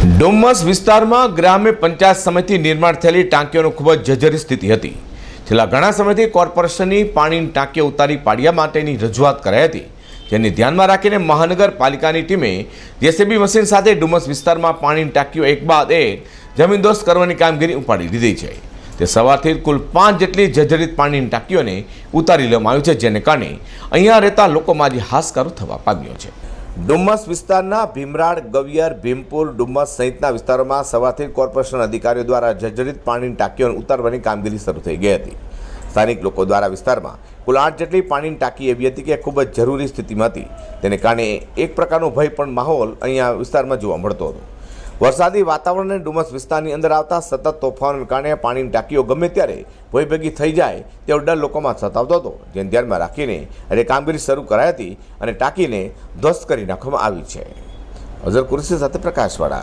ડુમ્મસ વિસ્તારમાં ગ્રામ્ય પંચાયત સમિતિ નિર્માણ થયેલી ટાંકીઓની ખૂબ જ જર્જરિત સ્થિતિ હતી. છેલ્લા ઘણા સમયથી કોર્પોરેશનની પાણીની ટાંકીઓ ઉતારી પાડ્યા માટેની રજૂઆત કરાઈ હતી. જેને ધ્યાનમાં રાખીને મહાનગરપાલિકાની ટીમે જેસીબી મશીન સાથે ડુમ્મસ વિસ્તારમાં પાણીની ટાંકીઓ એક બાદ એક જમીનદોસ્ત કરવાની કામગીરી ઉપાડી લીધી છે. તે સવારથી કુલ પાંચ જેટલી જર્જરિત પાણીની ટાંકીઓને ઉતારી લેવામાં આવી છે, જેને કારણે અહીંયા રહેતા લોકોમાં આજે હાશકારો થવા પામ્યો છે. ડુમ્મસ વિસ્તારના ભીમરાડ, ગવિયર, ભીમપુર, ડુમ્મસ સહિતના વિસ્તારોમાં સવારથી કોર્પોરેશન અધિકારીઓ દ્વારા જર્જરિત પાણીની ટાંકીઓને ઉતારવાની કામગીરી શરૂ થઈ ગઈ હતી. સ્થાનિક લોકો દ્વારા વિસ્તારમાં કુલ આઠ જેટલી પાણીની ટાંકી એવી હતી કે ખૂબ જ જરૂરી સ્થિતિમાં હતી. તેને કારણે એક પ્રકારનો ભય પણ માહોલ અહીંયા વિસ્તારમાં જોવા મળતો હતો. વરસાદી વાતાવરણ અને ડુમસ વિસ્તારની અંદર આવતા સતત તોફાનને કારણે પાણીની ટાંકીઓ ગમે ત્યારે ભયભેગી થઈ જાય તેવો ડર લોકોમાં સતાવતો હતો, જેને ધ્યાનમાં રાખીને અને કામગીરી શરૂ કરાઈ હતી અને ટાંકીને ધ્વસ્ત કરી નાખવામાં આવી છે. અઝર કુરશી સાથે પ્રકાશવાળા